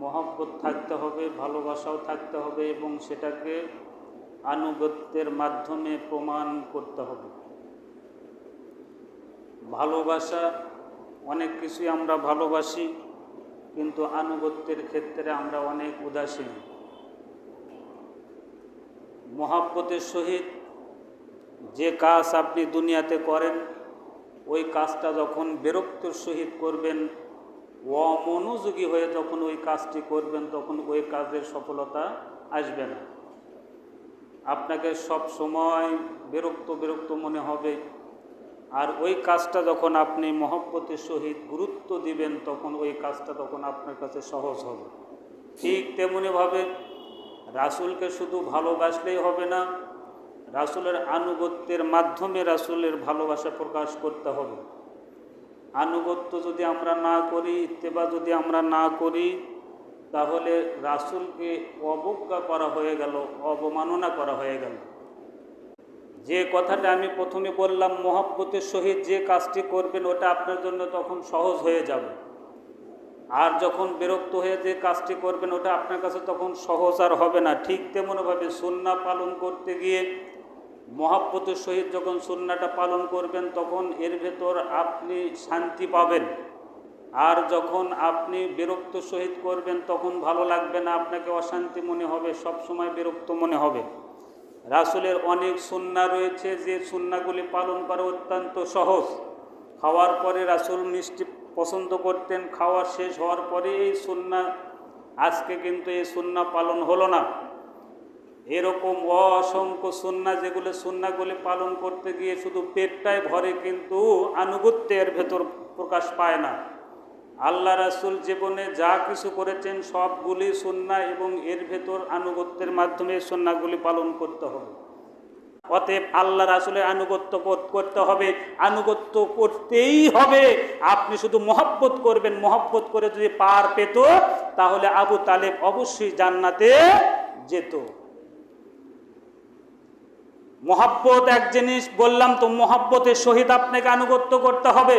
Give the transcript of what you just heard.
মহব্বত থাকতে হবে, ভালোবাসাও থাকতে হবে এবং সেটাকে আনুগত্যের মাধ্যমে প্রমাণ করতে হবে। ভালোবাসা, অনেক কিছুই আমরা ভালোবাসি, কিন্তু আনুগত্যের ক্ষেত্রে আমরা অনেক উদাসীন। মহাব্বতের সহিত যে কাজ আপনি দুনিয়াতে করেন, ওই কাজটা যখন বিরক্তর সহিত করবেন অমনোযোগী হয়ে যখন ওই কাজটি করবেন, তখন ওই কাজের সফলতা আসবে না। আপনাকে সব সময় বিরক্ত বিরক্ত মনে হবে। আর ওই কাজটা যখন আপনি মহব্বতের সহিত গুরুত্ব দিবেন, তখন ওই কাজটা তখন আপনার কাছে সহজ হবে। ঠিক তেমনিভাবে রাসুলকে শুধু ভালোবাসলেই হবে না, রাসুলের আনুগত্যের মাধ্যমে রাসুলের ভালোবাসা প্রকাশ করতে হবে। আনুগত্য যদি আমরা না করি, ইত্তেবা যদি আমরা না করি, তাহলে রাসুলকে অবজ্ঞা করা হয়ে গেল, অবমাননা করা হয়ে গেল। যে কথাটা আমি প্রথমে বললাম, মহব্বতের সহিত যে কাজটি করবেন, ওটা আপনার জন্য তখন সহজ হয়ে যাবে। আর যখন বিরক্ত হয়ে যে কাজটি করবেন, ওটা আপনার কাছে তখন সহজ আর হবে না। ঠিক তেমনভাবে সুন্না পালন করতে গিয়ে মহাব্বতের সহিত যখন সুন্নাটা পালন করবেন, তখন এর ভেতর আপনি শান্তি পাবেন। আর যখন আপনি বিরক্ত সহিত করবেন, তখন ভালো লাগবে না, আপনাকে অশান্তি মনে হবে সব সময় বিরক্ত মনে হবে। রাসুলের অনেক সুন্না রয়েছে, যে সুন্নাগুলি পালন করা অত্যন্ত সহজ। খাওয়ার পরে রাসুল মিষ্টি পছন্দ করতেন, খাওয়া শেষ হওয়ার পরে এই সুন্না, আজকে কিন্তু এই সুন্না পালন হলো না। এরকম অসংখ্য সুন্না যেগুলো সুন্নাগুলি পালন করতে গিয়ে শুধু পেটটাই ভরে কিন্তু আনুগত্যের ভেতর প্রকাশ পায় না। আল্লাহ রাসুল জীবনে যা কিছু করেছেন সবগুলি সুন্না এবং এর ভেতর আনুগত্যের মাধ্যমে সুন্নাগুলি পালন করতে হবে। অতএব আল্লাহ রাসুলের আনুগত্য কর- করতে হবে, আনুগত্য করতেই হবে। আপনি শুধু মহব্বত করবেন, মহব্বত করে যদি পার পেত, তাহলে আবু তালেব অবশ্যই জান্নাতে যেত। মহাব্বত এক জিনিস বললাম তো মহাব্বতের সহিত আপনাকে আনুগত্য করতে হবে।